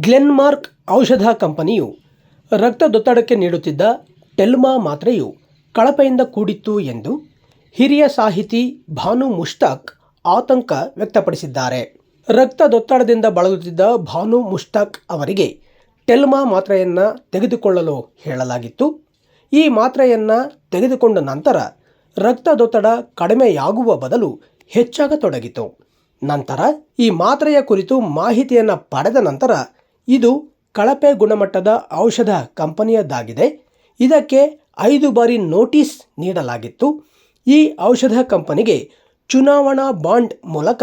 ಗ್ಲೆನ್ಮಾರ್ಕ್ ಔಷಧ ಕಂಪನಿಯು ರಕ್ತದೊತ್ತಡಕ್ಕೆ ನೀಡುತ್ತಿದ್ದ ಟೆಲ್ಮಾ ಮಾತ್ರೆಯು ಕಳಪೆಯಿಂದ ಕೂಡಿತ್ತು ಎಂದು ಹಿರಿಯ ಸಾಹಿತಿ ಭಾನು ಮುಷ್ತಾಕ್ ಆತಂಕ ವ್ಯಕ್ತಪಡಿಸಿದ್ದಾರೆ. ರಕ್ತದೊತ್ತಡದಿಂದ ಬಳಲುತ್ತಿದ್ದ ಭಾನು ಮುಷ್ತಾಕ್ ಅವರಿಗೆ ಟೆಲ್ಮಾ ಮಾತ್ರೆಯನ್ನು ತೆಗೆದುಕೊಳ್ಳಲು ಹೇಳಲಾಗಿತ್ತು. ಈ ಮಾತ್ರೆಯನ್ನು ತೆಗೆದುಕೊಂಡ ನಂತರ ರಕ್ತದೊತ್ತಡ ಕಡಿಮೆಯಾಗುವ ಬದಲು ಹೆಚ್ಚಾಗತೊಡಗಿತು. ನಂತರ ಈ ಮಾತ್ರೆಯ ಕುರಿತು ಮಾಹಿತಿಯನ್ನು ಪಡೆದ ನಂತರ ಇದು ಕಳಪೆ ಗುಣಮಟ್ಟದ ಔಷಧ ಕಂಪನಿಯದ್ದಾಗಿದೆ. ಇದಕ್ಕೆ ಐದು ಬಾರಿ ನೋಟಿಸ್ ನೀಡಲಾಗಿತ್ತು. ಈ ಔಷಧ ಕಂಪನಿಗೆ ಚುನಾವಣಾ ಬಾಂಡ್ ಮೂಲಕ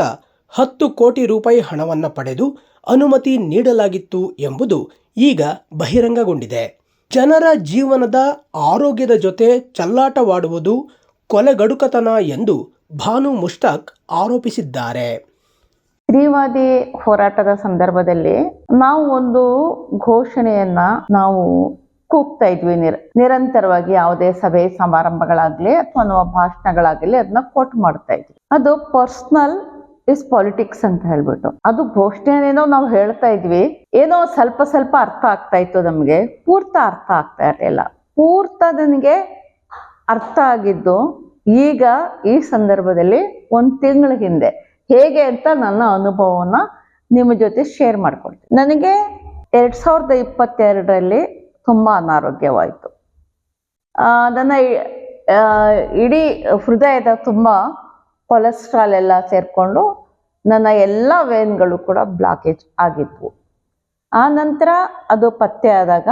ಹತ್ತು ಕೋಟಿ ರೂಪಾಯಿ ಹಣವನ್ನು ಪಡೆದು ಅನುಮತಿ ನೀಡಲಾಗಿತ್ತು ಎಂಬುದು ಈಗ ಬಹಿರಂಗಗೊಂಡಿದೆ. ಜನರ ಜೀವನದ ಆರೋಗ್ಯದ ಜೊತೆ ಚಲ್ಲಾಟವಾಡುವುದು ಕೊಲೆಗಡುಕತನ ಎಂದು ಭಾನು ಮುಷ್ತಾಕ್ ಆರೋಪಿಸಿದ್ದಾರೆ. ಸ್ತ್ರೀವಾದಿ ಹೋರಾಟದ ಸಂದರ್ಭದಲ್ಲಿ ನಾವು ಒಂದು ಘೋಷಣೆಯನ್ನ ನಾವು ಕೂಗ್ತಾ ಇದ್ವಿ ನಿರ, ನಿರಂತರವಾಗಿ ಯಾವುದೇ ಸಭೆ ಸಮಾರಂಭಗಳಾಗ್ಲಿ ಅಥವಾ ನಮ್ಮ ಭಾಷಣಗಳಾಗಲಿ ಅದನ್ನ ಕೋಟ್ ಮಾಡ್ತಾ ಇದ್ವಿ. ಅದು ಪರ್ಸನಲ್ ಇಸ್ ಪಾಲಿಟಿಕ್ಸ್ ಅಂತ ಹೇಳ್ಬಿಟ್ಟು. ಅದು ಘೋಷಣೆನೇನೋ ನಾವು ಹೇಳ್ತಾ ಇದ್ವಿ. ಏನೋ ಸ್ವಲ್ಪ ಸ್ವಲ್ಪ ಅರ್ಥ ಆಗ್ತಾ ಇತ್ತು ನಮಗೆ. ಪೂರ್ತ ಅರ್ಥ ಆಗ್ತಾ ಇರಲಿಲ್ಲ. ಪೂರ್ತ ನನಗೆ ಅರ್ಥ ಆಗಿದ್ದು ಈಗ ಈ ಸಂದರ್ಭದಲ್ಲಿ ಒಂದು ತಿಂಗಳ ಹಿಂದೆ ಹೇಗೆ ಅಂತ ನನ್ನ ಅನುಭವವನ್ನು ನಿಮ್ಮ ಜೊತೆ ಶೇರ್ ಮಾಡ್ಕೊಳ್ತೀನಿ. ನನಗೆ ಎರಡು ಸಾವಿರದ ಇಪ್ಪತ್ತೆರಡರಲ್ಲಿ ತುಂಬ ಅನಾರೋಗ್ಯವಾಯಿತು. ನನ್ನ ಇಡೀ ಹೃದಯದ ತುಂಬ ಕೊಲೆಸ್ಟ್ರಾಲ್ ಎಲ್ಲ ಸೇರಿಕೊಂಡು ನನ್ನ ಎಲ್ಲ ವೇನ್ಗಳು ಕೂಡ ಬ್ಲಾಕೇಜ್ ಆಗಿದ್ವು. ಆ ನಂತರ ಅದು ಪತ್ತೆ ಆದಾಗ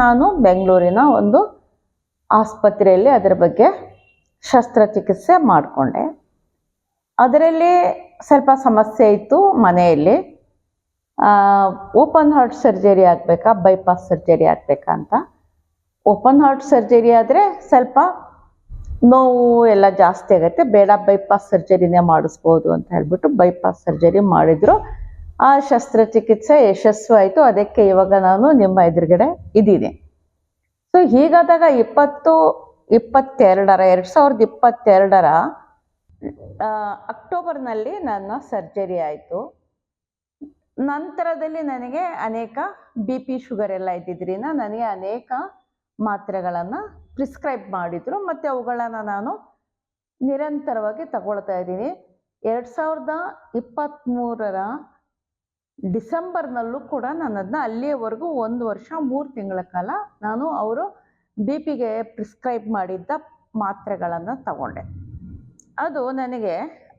ನಾನು ಬೆಂಗಳೂರಿನ ಒಂದು ಆಸ್ಪತ್ರೆಯಲ್ಲಿ ಅದರ ಬಗ್ಗೆ ಶಸ್ತ್ರಚಿಕಿತ್ಸೆ ಮಾಡಿಕೊಂಡೆ. ಅದರಲ್ಲಿ ಸ್ವಲ್ಪ ಸಮಸ್ಯೆ ಇತ್ತು ಮನೆಯಲ್ಲಿ. ಓಪನ್ ಹಾರ್ಟ್ ಸರ್ಜರಿ ಆಗಬೇಕಾ, ಬೈಪಾಸ್ ಸರ್ಜರಿ ಆಗಬೇಕಾ ಅಂತ. ಓಪನ್ ಹಾರ್ಟ್ ಸರ್ಜರಿ ಆದರೆ ಸ್ವಲ್ಪ ನೋವು ಎಲ್ಲ ಜಾಸ್ತಿ ಆಗುತ್ತೆ. ಬೇಡ, ಬೈಪಾಸ್ ಸರ್ಜರಿನೇ ಮಾಡಿಸ್ಬೋದು ಅಂತ ಹೇಳ್ಬಿಟ್ಟು ಬೈಪಾಸ್ ಸರ್ಜರಿ ಮಾಡಿದರು. ಆ ಶಸ್ತ್ರಚಿಕಿತ್ಸೆ ಯಶಸ್ವಿ ಆಯಿತು ಅದಕ್ಕೆ ಇವಾಗ ನಾನು ನಿಮ್ಮ ಎದುರುಗಡೆ ಇದ್ದೀನಿ. ಸೊ ಹೀಗಾದಾಗ ಇಪ್ಪತ್ತು, ಇಪ್ಪತ್ತೆರಡರ, ಎರಡು ಸಾವಿರದ ಇಪ್ಪತ್ತೆರಡರ ಅಕ್ಟೋಬರ್ನಲ್ಲಿ ನನ್ನ ಸರ್ಜರಿ ಆಯಿತು. ನಂತರದಲ್ಲಿ ನನಗೆ ಅನೇಕ ಬಿ ಪಿ ಶುಗರ್ ಎಲ್ಲ ಇದ್ದಿದ್ದರಿಂದ ನನಗೆ ಅನೇಕ ಮಾತ್ರೆಗಳನ್ನು ಪ್ರಿಸ್ಕ್ರೈಬ್ ಮಾಡಿದರು. ಮತ್ತು ಅವುಗಳನ್ನು ನಾನು ನಿರಂತರವಾಗಿ ತಗೊಳ್ತಾ ಇದ್ದೀನಿ. ಎರಡು ಸಾವಿರದ ಇಪ್ಪತ್ತ್ಮೂರರ ಡಿಸೆಂಬರ್ನಲ್ಲೂ ಕೂಡ ನಾನು ಅದನ್ನ ಅಲ್ಲಿಯವರೆಗೂ ಒಂದು ವರ್ಷ, ಮೂರು ತಿಂಗಳ ಕಾಲ ನಾನು ಅವರು ಬಿ ಪಿಗೆ ಪ್ರಿಸ್ಕ್ರೈಬ್ ಮಾಡಿದ್ದ ಮಾತ್ರೆಗಳನ್ನು ತಗೊಂಡೆ. ಅದು ನನಗೆ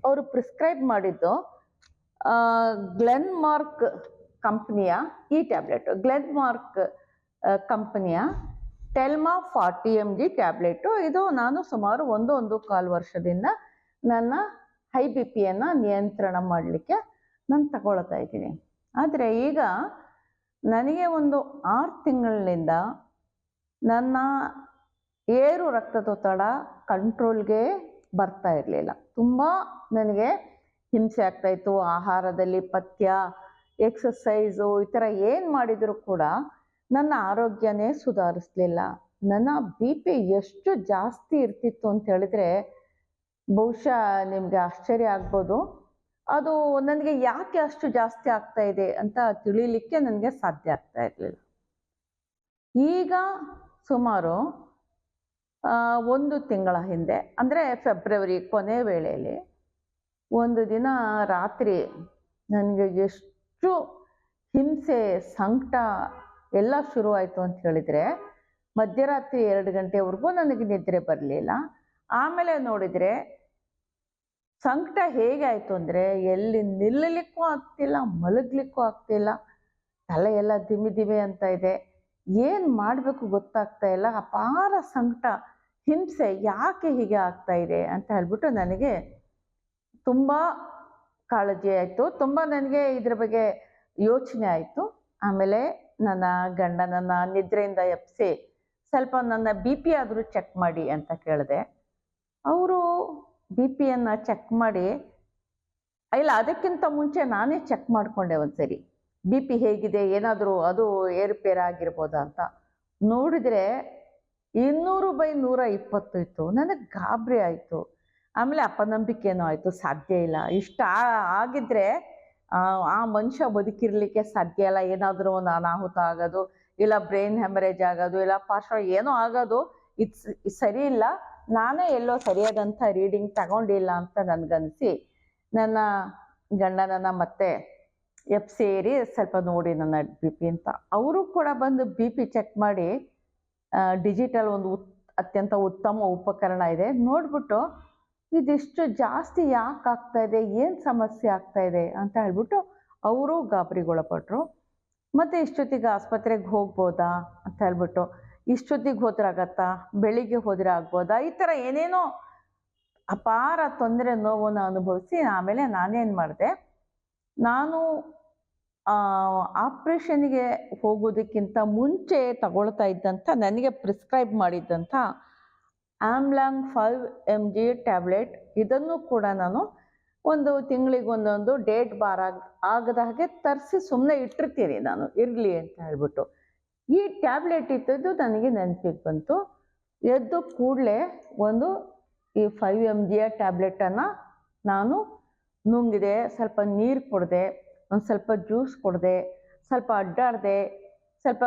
ಅವರು ಪ್ರಿಸ್ಕ್ರೈಬ್ ಮಾಡಿದ್ದು ಗ್ಲೆನ್ ಮಾರ್ಕ್ ಕಂಪ್ನಿಯ ಈ tablet Glenn mark ಕಂಪ್ನಿಯ Telma forty M G tablet ಇದು ನಾನು ಸುಮಾರು ಒಂದು ಒಂದು ಕಾಲು ವರ್ಷದಿಂದ ನನ್ನ ಹೈ ಬಿ ಪಿಯನ್ನು ನಿಯಂತ್ರಣ ಮಾಡಲಿಕ್ಕೆ ನಾನು ತಗೊಳ್ತಾ ಇದ್ದೀನಿ. ಆದರೆ ಈಗ ನನಗೆ ಒಂದು ಆರು ತಿಂಗಳಿನಿಂದ ನನ್ನ ಏರು ರಕ್ತದೊತ್ತಡ ಕಂಟ್ರೋಲ್ಗೆ ಬರ್ತಾ ಇರಲಿಲ್ಲ. ತುಂಬ ನನಗೆ ಹಿಂಸೆ ಆಗ್ತಾಯಿತ್ತು ಆಹಾರದಲ್ಲಿ ಪಥ್ಯ ಎಕ್ಸಸೈಸು ಈ ಥರ ಏನು ಮಾಡಿದರೂ ಕೂಡ ನನ್ನ ಆರೋಗ್ಯನೇ ಸುಧಾರಿಸ್ಲಿಲ್ಲ. ನನ್ನ ಬಿ ಪಿ ಎಷ್ಟು ಜಾಸ್ತಿ ಇರ್ತಿತ್ತು ಅಂತ ಹೇಳಿದ್ರೆ ಬಹುಶಃ ನಿಮಗೆ ಆಶ್ಚರ್ಯ ಆಗ್ಬೋದು. ಅದು ನನಗೆ ಯಾಕೆ ಅಷ್ಟು ಜಾಸ್ತಿ ಆಗ್ತಾ ಇದೆ ಅಂತ ತಿಳಿಲಿಕ್ಕೆ ನನಗೆ ಸಾಧ್ಯ ಆಗ್ತಾ ಇರಲಿಲ್ಲ. ಈಗ ಸುಮಾರು ಒಂದು ತಿಂಗಳ ಹಿಂದೆ, ಅಂದರೆ ಫೆಬ್ರವರಿ ಕೊನೆ ವೇಳೆಯಲ್ಲಿ, ಒಂದು ದಿನ ರಾತ್ರಿ ನನಗೆ ಎಷ್ಟು ಹಿಂಸೆ, ಸಂಕಟ ಎಲ್ಲ ಶುರುವಾಯಿತು ಅಂತ ಹೇಳಿದರೆ, ಮಧ್ಯರಾತ್ರಿ ಎರಡು ಗಂಟೆವರೆಗೂ ನನಗೆ ನಿದ್ರೆ ಬರಲಿಲ್ಲ. ಆಮೇಲೆ ನೋಡಿದರೆ, ಸಂಕಟ ಹೇಗೆ ಆಯಿತು ಅಂದರೆ, ಎಲ್ಲಿ ನಿಲ್ಲಲಿಕ್ಕೂ ಆಗ್ತಿಲ್ಲ, ಮಲಗಲಿಕ್ಕೂ ಆಗ್ತಿಲ್ಲ, ತಲೆ ಎಲ್ಲ ದಿಮಿ ದಿಮಿ ಅಂತ ಇದೆ. ಏನು ಮಾಡಬೇಕು ಗೊತ್ತಾಗ್ತಾ ಇಲ್ಲ, ಅಪಾರ ಸಂಕಟ. ಹಿಂಸೆ ಯಾಕೆ ಹೀಗೆ ಆಗ್ತಾ ಇದೆ ಅಂತ ಹೇಳ್ಬಿಟ್ಟು ನನಗೆ ತುಂಬ ಕಾಳಜಿ ಆಯಿತು. ತುಂಬ ನನಗೆ ಇದ್ರ ಬಗ್ಗೆ ಯೋಚನೆ ಆಯಿತು. ಆಮೇಲೆ ನನ್ನ ಗಂಡನನ್ನ ನಿದ್ರೆಯಿಂದ ಎಪ್ಸಿ ಸ್ವಲ್ಪ ನನ್ನ ಬಿ ಪಿ ಆದರೂ ಚೆಕ್ ಮಾಡಿ ಅಂತ ಕೇಳಿದೆ. ಅವರು ಬಿ ಪಿಯನ್ನು ಚೆಕ್ ಮಾಡಿ, ಇಲ್ಲ, ಅದಕ್ಕಿಂತ ಮುಂಚೆ ನಾನೇ ಚೆಕ್ ಮಾಡಿಕೊಂಡೆ ಒಂದ್ಸರಿ. ಬಿ ಪಿ ಹೇಗಿದೆ, ಏನಾದರೂ ಅದು ಏರುಪೇರಾಗಿರ್ಬೋದಾ ಅಂತ ನೋಡಿದರೆ ಇನ್ನೂರು ಬೈ ನೂರ ಇಪ್ಪತ್ತು ಇತ್ತು. ನನಗೆ ಗಾಬರಿ ಆಯಿತು. ಆಮೇಲೆ ಅಪನಂಬಿಕೆನೂ ಆಯಿತು. ಸಾಧ್ಯ ಇಲ್ಲ. ಇಷ್ಟ ಆಗಿದ್ರೆ, ಆ ಮನುಷ್ಯ ಬದುಕಿರ್ಲಿಕ್ಕೆ ಸಾಧ್ಯ ಇಲ್ಲ. ಏನಾದರೂ ಒಂದು ಅನಾಹುತ ಆಗೋದು, ಇಲ್ಲ ಬ್ರೈನ್ ಹೆಮರೇಜ್ ಆಗೋದು, ಇಲ್ಲ ಪಾರ್ಶ್ವ ಏನೋ ಆಗೋದು ಇದು ಸರಿ ಇಲ್ಲ. ನಾನೇ ಎಲ್ಲೋ ಸರಿಯಾದಂಥ ರೀಡಿಂಗ್ ತಗೊಂಡಿಲ್ಲ ಅಂತ ನನಗನ್ಸಿ, ನನ್ನ ಗಂಡನನ್ನ ಮತ್ತೆ ಎಫ್ ಸೇರಿ ಸ್ವಲ್ಪ ನೋಡಿ ನನ್ನ ಬಿ ಪಿ ಅಂತ. ಅವರು ಕೂಡ ಬಂದು ಬಿ ಪಿ ಚೆಕ್ ಮಾಡಿ ಡಿಜಿಟಲ್ ಒಂದು ಉತ್, ಅತ್ಯಂತ ಉತ್ತಮ ಉಪಕರಣ ಇದೆ. ನೋಡ್ಬಿಟ್ಟು ಇದಿಷ್ಟು ಜಾಸ್ತಿ ಯಾಕೆ ಆಗ್ತಾ ಇದೆ, ಏನು ಸಮಸ್ಯೆ ಆಗ್ತಾ ಇದೆ ಅಂತ ಹೇಳ್ಬಿಟ್ಟು ಅವರು ಗಾಬರಿಗೊಳಪಟ್ರು. ಮತ್ತು ಇಷ್ಟೊತ್ತಿಗೆ ಆಸ್ಪತ್ರೆಗೆ ಹೋಗ್ಬೋದಾ ಅಂತ ಹೇಳ್ಬಿಟ್ಟು ಇಷ್ಟೊತ್ತಿಗೆ ಹೋದ್ರೆ ಆಗತ್ತಾ, ಬೆಳಿಗ್ಗೆ ಹೋದ್ರೆ ಆಗ್ಬೋದಾ, ಈ ಥರ ಏನೇನೋ ಅಪಾರ ತೊಂದರೆ ನೋವನ್ನು ಅನುಭವಿಸಿ ಆಮೇಲೆ ನಾನೇನು ಮಾಡಿದೆ, ನಾನು ಆಪ್ರೇಷನ್ಗೆ ಹೋಗೋದಕ್ಕಿಂತ ಮುಂಚೆ ತಗೊಳ್ತಾ ಇದ್ದಂಥ, ನನಗೆ prescribe ಮಾಡಿದ್ದಂಥ Amlong five M G tablet, ಇದನ್ನು ಕೂಡ ನಾನು ಒಂದು ತಿಂಗಳಿಗೆ ಒಂದೊಂದು ಡೇಟ್ ಬಾರ್ ಆಗ, ಆಗದ ಹಾಗೆ ತರಿಸಿ ಸುಮ್ಮನೆ ಇಟ್ಟಿರ್ತೀನಿ ನಾನು, ಇರಲಿ ಅಂತ ಹೇಳ್ಬಿಟ್ಟು. ಈ ಟ್ಯಾಬ್ಲೆಟ್ ಇದ್ದದ್ದು ನನಗೆ ನೆನಪಿಗೆ ಬಂತು. ಎದ್ದು ಕೂಡಲೇ ಒಂದು ಈ ಫೈವ್ ಎಂ ಜಿಯ ಟ್ಯಾಬ್ಲೆಟನ್ನು ನಾನು ನುಂಗಿದೆ, ಸ್ವಲ್ಪ ನೀರು ಕುಡ್ದೆ ಒಂದು ಸ್ವಲ್ಪ ಜ್ಯೂಸ್ ಕೊಡದೆ, ಸ್ವಲ್ಪ ಅಡ್ಡಾಡದೆ, ಸ್ವಲ್ಪ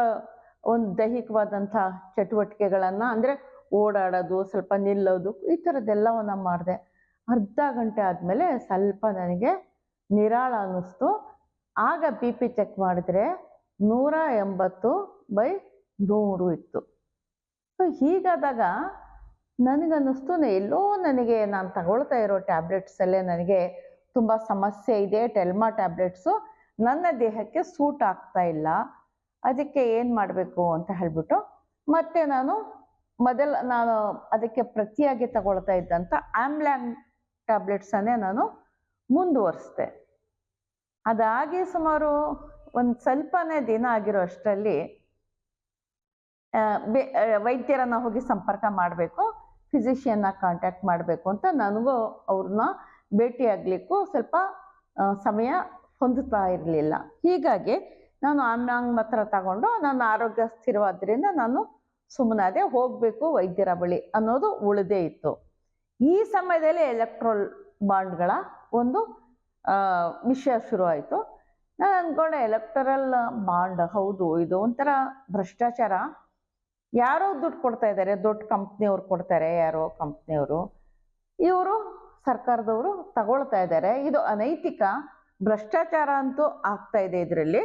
ಒಂದು ದೈಹಿಕವಾದಂಥ ಚಟುವಟಿಕೆಗಳನ್ನು ಅಂದರೆ ಓಡಾಡೋದು, ಸ್ವಲ್ಪ ನಿಲ್ಲೋದು, ಈ ಥರದ್ದೆಲ್ಲವನ್ನು ಮಾಡಿದೆ. ಅರ್ಧ ಗಂಟೆ ಆದಮೇಲೆ ಸ್ವಲ್ಪ ನನಗೆ ನಿರಾಳ ಅನ್ನಿಸ್ತು. ಆಗ ಬಿ ಪಿ ಚೆಕ್ ಮಾಡಿದ್ರೆ ನೂರ ಎಂಬತ್ತು ಬೈ ನೂರು ಇತ್ತು. ಸೊ ಹೀಗಾದಾಗ ನನಗನ್ನಿಸ್ತು ಎಲ್ಲೋ ನನಗೆ ನಾನು ತಗೊಳ್ತಾ ಇರೋ ಟ್ಯಾಬ್ಲೆಟ್ಸಲ್ಲೇ ನನಗೆ ತುಂಬ ಸಮಸ್ಯೆ ಇದೆ ಟೆಲ್ಮಾ ಟ್ಯಾಬ್ಲೆಟ್ಸು ನನ್ನ ದೇಹಕ್ಕೆ ಸೂಟ್ ಆಗ್ತಾ ಇಲ್ಲ. ಅದಕ್ಕೆ ಏನು ಮಾಡಬೇಕು ಅಂತ ಹೇಳ್ಬಿಟ್ಟು ಮತ್ತೆ ನಾನು ಮೊದಲ ನಾನು ಅದಕ್ಕೆ ಪ್ರತಿಯಾಗಿ ತಗೊಳ್ತಾ ಇದ್ದಂಥ ಟ್ಯಾಬ್ಲೆಟ್ಸ್ ಟ್ಯಾಬ್ಲೆಟ್ಸನ್ನೇ ನಾನು ಮುಂದುವರಿಸಿದೆ. ಅದಾಗಿ ಸುಮಾರು ಒಂದು ಸ್ವಲ್ಪನೇ ದಿನ ಆಗಿರೋ ಅಷ್ಟರಲ್ಲಿ ವೈದ್ಯರನ್ನ ಹೋಗಿ ಸಂಪರ್ಕ ಮಾಡಬೇಕು ಫಿಸಿಷಿಯನ್ನ ಕಾಂಟ್ಯಾಕ್ಟ್ ಮಾಡಬೇಕು ಅಂತ ನನಗೂ ಅವ್ರನ್ನ ಭೇಟಿಯಾಗಲಿಕ್ಕೂ ಸ್ವಲ್ಪ ಸಮಯ ಹೊಂದುತ್ತಾ ಇರಲಿಲ್ಲ. ಹೀಗಾಗಿ ನಾನು ಆಮ್ಲಾಂಗ್ ಮಾತ್ರ ತಗೊಂಡು ನನ್ನ ಆರೋಗ್ಯ ಸ್ಥಿರವಾದ್ರಿಂದ ನಾನು ಸುಮ್ಮನಾದೆ ಹೋಗಬೇಕು ವೈದ್ಯರ ಬಳಿ ಅನ್ನೋದು ಉಳಿದೇ ಇತ್ತು. ಈ ಸಮಯದಲ್ಲಿ ಎಲೆಕ್ಟ್ರೋಲ್ ಬಾಂಡ್ಗಳ ಒಂದು ವಿಷಯ ಶುರುವಾಯಿತು. ನಾನು ಅಂದ್ಕೊಂಡೆ ಎಲೆಕ್ಟ್ರಲ್ ಬಾಂಡ್ ಹೌದು, ಇದು ಒಂಥರ ಭ್ರಷ್ಟಾಚಾರ. ಯಾರೋ ದುಡ್ಡು ಕೊಡ್ತಾ ಇದ್ದಾರೆ, ದೊಡ್ಡ ಕಂಪ್ನಿಯವ್ರು ಕೊಡ್ತಾರೆ, ಯಾರೋ ಕಂಪ್ನಿಯವರು. ಇವರು ಸರ್ಕಾರದವರು ತಗೊಳ್ತಾ ಇದ್ದಾರೆ. ಇದು ಅನೈತಿಕ, ಭ್ರಷ್ಟಾಚಾರ ಅಂತೂ ಆಗ್ತಾ ಇದೆ ಇದರಲ್ಲಿ.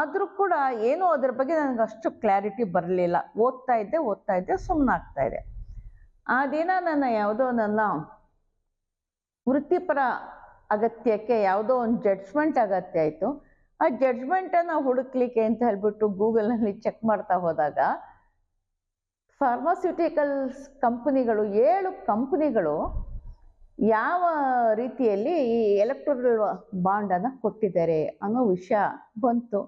ಆದರೂ ಕೂಡ ಏನು ಅದ್ರ ಬಗ್ಗೆ ನನಗೆ ಅಷ್ಟು ಕ್ಲಾರಿಟಿ ಬರಲಿಲ್ಲ. ಓದ್ತಾ ಇದ್ದೆ ಓದ್ತಾ ಇದ್ದೆ ಸುಮ್ಮನಾಗ್ತಾ ಇದೆ ಆ ದಿನ ನನ್ನ ಯಾವುದೋ ನನ್ನ ವೃತ್ತಿಪರ ಅಗತ್ಯಕ್ಕೆ ಯಾವುದೋ ಒಂದು ಜಡ್ಜ್ಮೆಂಟ್ ಅಗತ್ಯ ಆಯಿತು. ಆ ಜಡ್ಜ್ಮೆಂಟನ್ನು ಹುಡುಕ್ಲಿಕ್ಕೆ ಅಂತ ಹೇಳ್ಬಿಟ್ಟು ಗೂಗಲ್ನಲ್ಲಿ ಚೆಕ್ ಮಾಡ್ತಾ ಹೋದಾಗ ಫಾರ್ಮಾಸ್ಯೂಟಿಕಲ್ಸ್ ಕಂಪನಿಗಳು, ಏಳು ಕಂಪನಿಗಳು ಯಾವ ರೀತಿಯಲ್ಲಿ ಈ ಎಲೆಕ್ಟ್ರಲ್ ಬಾಂಡನ್ನು ಕೊಟ್ಟಿದ್ದಾರೆ ಅನ್ನೋ ವಿಷಯ ಬಂತು.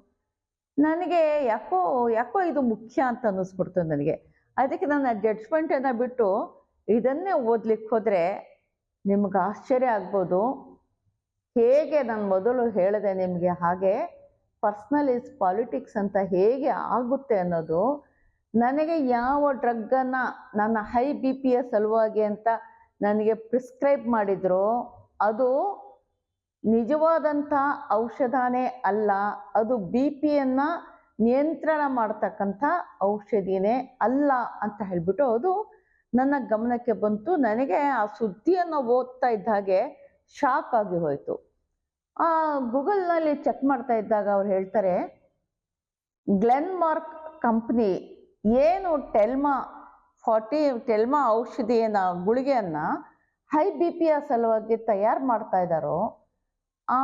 ನನಗೆ ಯಾಕೋ ಯಾಕೋ ಇದು ಮುಖ್ಯ ಅಂತ ಅನ್ನಿಸ್ಬಿಡ್ತು ನನಗೆ. ಅದಕ್ಕೆ ನನ್ನ ಜಡ್ಜ್ಮೆಂಟನ್ನು ಬಿಟ್ಟು ಇದನ್ನೇ ಓದ್ಲಿಕ್ಕೆ ಹೋದರೆ ನಿಮ್ಗೆ ಆಶ್ಚರ್ಯ ಆಗ್ಬೋದು. ಹೇಗೆ ನಾನು ಮೊದಲು ಹೇಳಿದೆ ನಿಮಗೆ ಹಾಗೆ ಪರ್ಸ್ನಲ್ ಇಸ್ ಪಾಲಿಟಿಕ್ಸ್ ಅಂತ ಹೇಗೆ ಆಗುತ್ತೆ ಅನ್ನೋದು. ನನಗೆ ಯಾವ ಡ್ರಗ್ಗನ್ನು ನನ್ನ ಹೈ ಬಿ ಪಿಯ ಸಲುವಾಗಿ ಅಂತ ನನಗೆ ಪ್ರಿಸ್ಕ್ರೈಬ್ ಮಾಡಿದ್ರು, ಅದು ನಿಜವಾದಂಥ ಔಷಧನೇ ಅಲ್ಲ, ಅದು ಬಿ ಪಿಯನ್ನು ನಿಯಂತ್ರಣ ಮಾಡ್ತಕ್ಕಂಥ ಔಷಧಿನೇ ಅಲ್ಲ ಅಂತ ಹೇಳ್ಬಿಟ್ಟು ಅದು ನನ್ನ ಗಮನಕ್ಕೆ ಬಂತು. ನನಗೆ ಆ ಸುದ್ದಿಯನ್ನು ಓದ್ತಾ ಇದ್ದ ಹಾಗೆ ಶಾಕ್ ಆಗಿ ಹೋಯಿತು. ಆ ಗೂಗಲ್ನಲ್ಲಿ ಚೆಕ್ ಮಾಡ್ತಾ ಇದ್ದಾಗ ಅವ್ರು ಹೇಳ್ತಾರೆ ಗ್ಲೆನ್ ಮಾರ್ಕ್ ಕಂಪ್ನಿ ಏನು ಟೆಲ್ಮಾ ಫಾರ್ಟಿ ಟೆಲ್ಮಾ ಔಷಧಿಯನ್ನ, ಗುಳಿಗೆಯನ್ನು ಹೈ ಬಿ ಪಿಯ ಸಲುವಾಗಿ ತಯಾರು ಮಾಡ್ತಾ ಇದ್ದಾರೋ, ಆ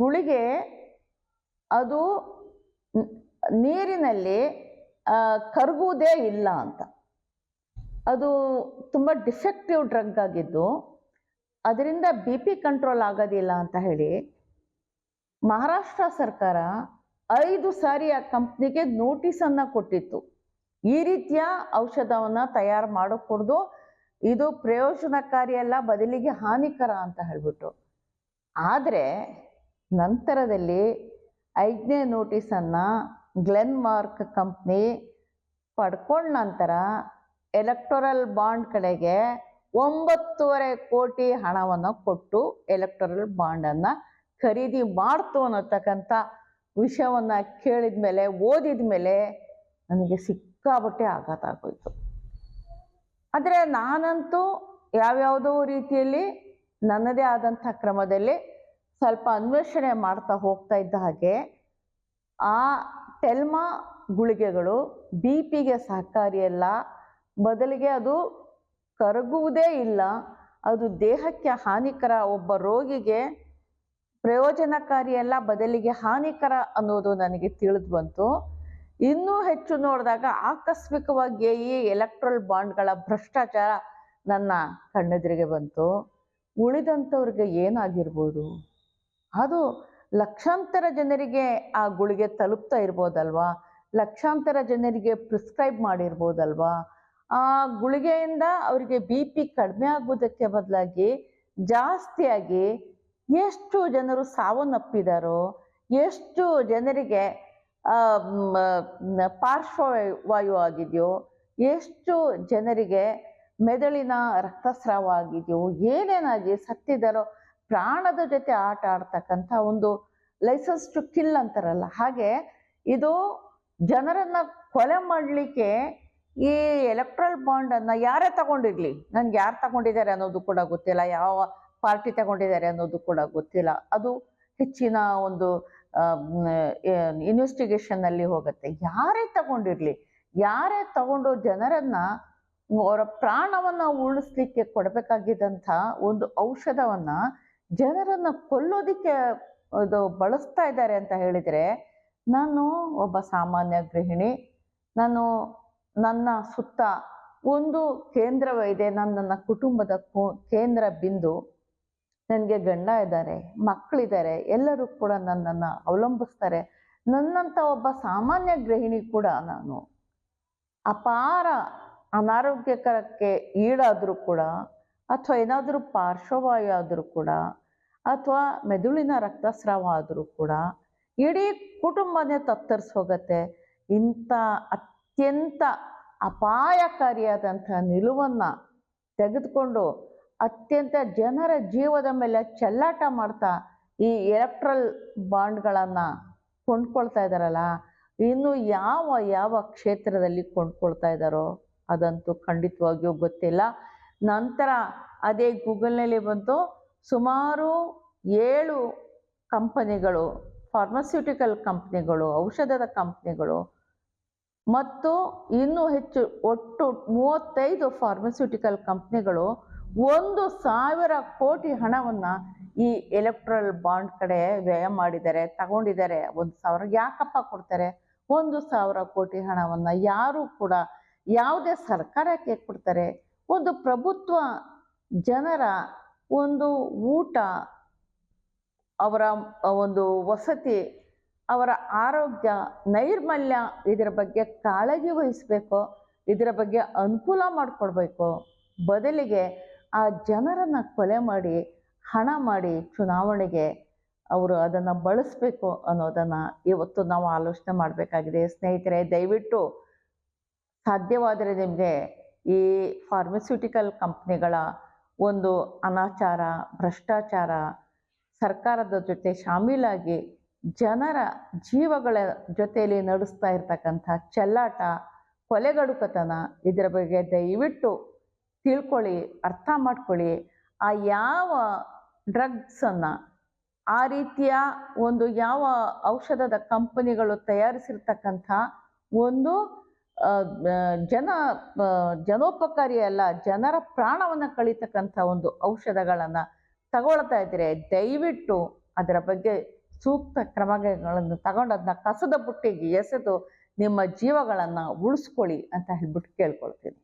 ಗುಳಿಗೆ ಅದು ನೀರಿನಲ್ಲಿ ಕರಗುವುದೇ ಇಲ್ಲ ಅಂತ. ಅದು ತುಂಬ ಡಿಫೆಕ್ಟಿವ್ ಡ್ರಗ್ ಆಗಿದ್ದು, ಅದರಿಂದ ಬಿ ಪಿ ಕಂಟ್ರೋಲ್ ಆಗೋದಿಲ್ಲ ಅಂತ ಹೇಳಿ, ಮಹಾರಾಷ್ಟ್ರ ಸರ್ಕಾರ ಐದು ಸಾರಿ ಆ ಕಂಪ್ನಿಗೆ ನೋಟಿಸನ್ನು ಕೊಟ್ಟಿತ್ತು. ಈ ರೀತಿಯ ಔಷಧವನ್ನು ತಯಾರು ಮಾಡಕೂಡ್ದು ಇದು ಪ್ರಯೋಜನಕಾರಿ ಅಲ್ಲ, ಬದಲಿಗೆ ಹಾನಿಕರ ಅಂತ ಹೇಳ್ಬಿಟ್ಟು. ಆದರೆ ನಂತರದಲ್ಲಿ ಐದನೇ ನೋಟಿಸನ್ನು ಗ್ಲೆನ್ ಮಾರ್ಕ್ ಕಂಪ್ನಿ ಪಡ್ಕೊಂಡ ನಂತರ ಎಲೆಕ್ಟೋರಲ್ ಬಾಂಡ್ ಕಡೆಗೆ ಒಂಬತ್ತೂವರೆ ಕೋಟಿ ಹಣವನ್ನು ಕೊಟ್ಟು ಎಲೆಕ್ಟೋರಲ್ ಬಾಂಡನ್ನು ಖರೀದಿ ಮಾಡ್ತು ಅನ್ನತಕ್ಕಂಥ ವಿಷಯವನ್ನ ಕೇಳಿದ ಮೇಲೆ ಓದಿದ ಮೇಲೆ ನನಗೆ ಸಿಕ್ಕಾಬಟ್ಟೆ ಆಘಾತ ಆಗೋಯ್ತು. ಆದರೆ ನಾನಂತೂ ಯಾವ್ಯಾವುದೋ ರೀತಿಯಲ್ಲಿ ನನ್ನದೇ ಆದಂಥ ಕ್ರಮದಲ್ಲಿ ಸ್ವಲ್ಪ ಅನ್ವೇಷಣೆ ಮಾಡ್ತಾ ಹೋಗ್ತಾ ಇದ್ದ ಹಾಗೆ, ಆ ಟೆಲ್ಮಾ ಗುಳಿಗೆಗಳು ಬಿ ಪಿಗೆ ಸಹಕಾರಿಯಲ್ಲ ಬದಲಿಗೆ ಅದು ಕರಗುವುದೇ ಇಲ್ಲ, ಅದು ದೇಹಕ್ಕೆ ಹಾನಿಕರ ಒಬ್ಬ ರೋಗಿಗೆ ಪ್ರಯೋಜನಕಾರಿಯಲ್ಲ ಬದಲಿಗೆ ಹಾನಿಕರ ಅನ್ನೋದು ನನಗೆ ತಿಳಿದು ಬಂತು. ಇನ್ನೂ ಹೆಚ್ಚು ನೋಡಿದಾಗ ಆಕಸ್ಮಿಕವಾಗಿ ಈ ಎಲೆಕ್ಟ್ರಲ್ ಬಾಂಡ್ಗಳ ಭ್ರಷ್ಟಾಚಾರ ನನ್ನ ಕಣ್ಣೆದುರಿಗೆ ಬಂತು. ಉಳಿದಂಥವ್ರಿಗೆ ಏನಾಗಿರ್ಬೋದು? ಅದು ಲಕ್ಷಾಂತರ ಜನರಿಗೆ ಆ ಗುಳಿಗೆ ತಲುಪ್ತಾ ಇರ್ಬೋದಲ್ವಾ? ಲಕ್ಷಾಂತರ ಜನರಿಗೆ ಪ್ರಿಸ್ಕ್ರೈಬ್ ಮಾಡಿರ್ಬೋದಲ್ವಾ? ಆ ಗುಳಿಗೆಯಿಂದ ಅವರಿಗೆ ಬಿ ಪಿ ಕಡಿಮೆ ಆಗುವುದಕ್ಕೆ ಬದಲಾಗಿ ಜಾಸ್ತಿಯಾಗಿ ಎಷ್ಟು ಜನರು ಸಾವನ್ನಪ್ಪಿದಾರೋ, ಎಷ್ಟು ಜನರಿಗೆ ಪಾರ್ಶ್ವವಾಯು ಆಗಿದೆಯೋ, ಎಷ್ಟು ಜನರಿಗೆ ಮೆದುಳಿನ ರಕ್ತಸ್ರಾವ ಆಗಿದೆಯೋ ಏನೇನಾಗಿ ಸತ್ತಿದ್ದಾರೋ ಪ್ರಾಣದ ಜೊತೆ ಆಟ ಆಡ್ತಕ್ಕಂಥ ಒಂದು ಲೈಸೆನ್ಸ್ ಟು ಕಿಲ್ ಅಂತಾರಲ್ಲ, ಹಾಗೆ ಇದು ಜನರನ್ನ ಕೊಲೆ ಮಾಡಲಿಕ್ಕೆ ಈ ಎಲೆಕ್ಟ್ರಲ್ ಬಾಂಡ್ ಅನ್ನ ಯಾರೇ ತಗೊಂಡಿರಲಿ, ನನ್ಗೆ ಯಾರು ತಗೊಂಡಿದ್ದಾರೆ ಅನ್ನೋದು ಕೂಡ ಗೊತ್ತಿಲ್ಲ, ಯಾವ ಪಾರ್ಟಿ ತಗೊಂಡಿದ್ದಾರೆ ಅನ್ನೋದು ಕೂಡ ಗೊತ್ತಿಲ್ಲ, ಅದು ಹೆಚ್ಚಿನ ಒಂದು ಇನ್ವೆಸ್ಟಿಗೇಷನ್ ಅಲ್ಲಿ ಹೋಗುತ್ತೆ. ಯಾರೇ ತಗೊಂಡಿರಲಿ, ಯಾರೇ ತಗೊಂಡು ಜನರನ್ನ ಅವರ ಪ್ರಾಣವನ್ನು ಉಳಿಸ್ಲಿಕ್ಕೆ ಕೊಡಬೇಕಾಗಿದ್ದಂಥ ಒಂದು ಔಷಧವನ್ನ ಜನರನ್ನ ಕೊಲ್ಲೋದಿಕ್ಕೆ ಇದು ಬಳಸ್ತಾ ಇದ್ದಾರೆ ಅಂತ ಹೇಳಿದ್ರೆ, ನಾನು ಒಬ್ಬ ಸಾಮಾನ್ಯ ಗೃಹಿಣಿ, ನಾನು ನನ್ನ ಸುತ್ತ ಒಂದು ಕೇಂದ್ರವಿದೆ ನನ್ನ ನನ್ನ ಕುಟುಂಬದ ಕೇಂದ್ರ ಬಿಂದು ನನಗೆ ಗಂಡ ಇದ್ದಾರೆ ಮಕ್ಕಳಿದ್ದಾರೆ ಎಲ್ಲರೂ ಕೂಡ ನನ್ನನ್ನು ಅವಲಂಬಿಸ್ತಾರೆ. ನನ್ನಂಥ ಒಬ್ಬ ಸಾಮಾನ್ಯ ಗೃಹಿಣಿ ಕೂಡ ನಾನು. ಅಪಾರ ಅನಾರೋಗ್ಯಕರಕ್ಕೆ ಈಡಾದರೂ ಕೂಡ, ಅಥವಾ ಏನಾದರೂ ಪಾರ್ಶ್ವವಾಯು ಆದರೂ ಕೂಡ, ಅಥವಾ ಮೆದುಳಿನ ರಕ್ತಸ್ರಾವ ಆದರೂ ಕೂಡ, ಇಡೀ ಕುಟುಂಬನೇ ತತ್ತರಿಸಿ ಹೋಗುತ್ತೆ ಇಂಥ ಅತ್ಯಂತ ಅಪಾಯಕಾರಿಯಾದಂಥ ನಿಲುವನ್ನು ತೆಗೆದುಕೊಂಡು ಅತ್ಯಂತ ಜನರ ಜೀವದ ಮೇಲೆ ಚೆಲ್ಲಾಟ ಮಾಡ್ತಾ ಈ ಎಲೆಕ್ಟ್ರಲ್ ಬಾಂಡ್ಗಳನ್ನು ಕೊಂಡ್ಕೊಳ್ತಾ ಇದ್ದಾರಲ್ಲ ಇನ್ನು ಯಾವ ಯಾವ ಕ್ಷೇತ್ರದಲ್ಲಿ ಕೊಂಡ್ಕೊಳ್ತಾ ಇದ್ದಾರೋ ಅದಂತೂ ಖಂಡಿತವಾಗಿಯೂ ಗೊತ್ತಿಲ್ಲ. ನಂತರ ಅದೇ ಗೂಗಲ್ನಲ್ಲಿ ಬಂತು, ಸುಮಾರು ಏಳು ಕಂಪನಿಗಳು ಫಾರ್ಮಸ್ಯೂಟಿಕಲ್ ಕಂಪ್ನಿಗಳು, ಔಷಧದ ಕಂಪ್ನಿಗಳು, ಮತ್ತು ಇನ್ನೂ ಹೆಚ್ಚು, ಒಟ್ಟು ಮೂವತ್ತೈದು ಫಾರ್ಮಸ್ಯೂಟಿಕಲ್ ಕಂಪ್ನಿಗಳು ಒಂದು ಸಾವಿರ ಕೋಟಿ ಹಣವನ್ನು ಈ ಎಲೆಕ್ಟ್ರಲ್ ಬಾಂಡ್ ಕಡೆ ವ್ಯಯ ಮಾಡಿದ್ದಾರೆ, ತಗೊಂಡಿದ್ದಾರೆ. ಒಂದು ಸಾವಿರ ಯಾಕಪ್ಪ ಕೊಡ್ತಾರೆ? ಒಂದು ಸಾವಿರ ಕೋಟಿ ಹಣವನ್ನು ಯಾರು ಕೂಡ ಯಾವುದೇ ಸರ್ಕಾರಕ್ಕೆ ಕೊಡ್ತಾರೆ. ಒಂದು ಪ್ರಭುತ್ವ ಜನರ ಒಂದು ಊಟ, ಅವರ ಒಂದು ವಸತಿ, ಅವರ ಆರೋಗ್ಯ, ನೈರ್ಮಲ್ಯ ಇದರ ಬಗ್ಗೆ ಕಾಳಜಿ ವಹಿಸಬೇಕು, ಇದರ ಬಗ್ಗೆ ಅನುಕೂಲ ಮಾಡಿಕೊಡ್ಬೇಕು. ಬದಲಿಗೆ ಆ ಜನರನ್ನು ಕೊಲೆ ಮಾಡಿ, ಹಣ ಮಾಡಿ ಚುನಾವಣೆಗೆ ಅವರು ಅದನ್ನು ಬಳಸಬೇಕು ಅನ್ನೋದನ್ನು ಇವತ್ತು ನಾವು ಆಲೋಚನೆ ಮಾಡಬೇಕಾಗಿದೆ. ಸ್ನೇಹಿತರೆ, ದಯವಿಟ್ಟು ಸಾಧ್ಯವಾದರೆ ನಿಮಗೆ ಈ ಫಾರ್ಮಸ್ಯೂಟಿಕಲ್ ಕಂಪ್ನಿಗಳ ಒಂದು ಅನಾಚಾರ, ಭ್ರಷ್ಟಾಚಾರ ಸರ್ಕಾರದ ಜೊತೆ ಶಾಮೀಲಾಗಿ ಜನರ ಜೀವಗಳ ಜೊತೆಯಲ್ಲಿ ನಡೆಸ್ತಾ ಇರ್ತಕ್ಕಂಥ ಚೆಲ್ಲಾಟ, ಕೊಲೆಗಡುಕತನ ಇದರ ಬಗ್ಗೆ ದಯವಿಟ್ಟು ತಿಳ್ಕೊಳ್ಳಿ, ಅರ್ಥ ಮಾಡ್ಕೊಳ್ಳಿ. ಆ ಯಾವ ಡ್ರಗ್ಸನ್ನು ಆ ರೀತಿಯ ಒಂದು ಯಾವ ಔಷಧದ ಕಂಪನಿಗಳು ತಯಾರಿಸಿರ್ತಕ್ಕಂಥ ಒಂದು ಜನ ಜನೋಪಕಾರಿ ಅಲ್ಲ, ಜನರ ಪ್ರಾಣವನ್ನು ಕಳೀತಕ್ಕಂಥ ಒಂದು ಔಷಧಗಳನ್ನು ತಗೊಳ್ತಾ ಇದ್ರೆ ದಯವಿಟ್ಟು ಅದರ ಬಗ್ಗೆ ಸೂಕ್ತ ಕ್ರಮಗಳನ್ನು ತಗೊಂಡು ಅದನ್ನ ಕಸದ ಬುಟ್ಟಿಗೆ ಎಸೆದು ನಿಮ್ಮ ಜೀವಗಳನ್ನು ಉಳಿಸ್ಕೊಳ್ಳಿ ಅಂತ ಹೇಳ್ಬಿಟ್ಟು ಕೇಳ್ಕೊಳ್ತೀನಿ.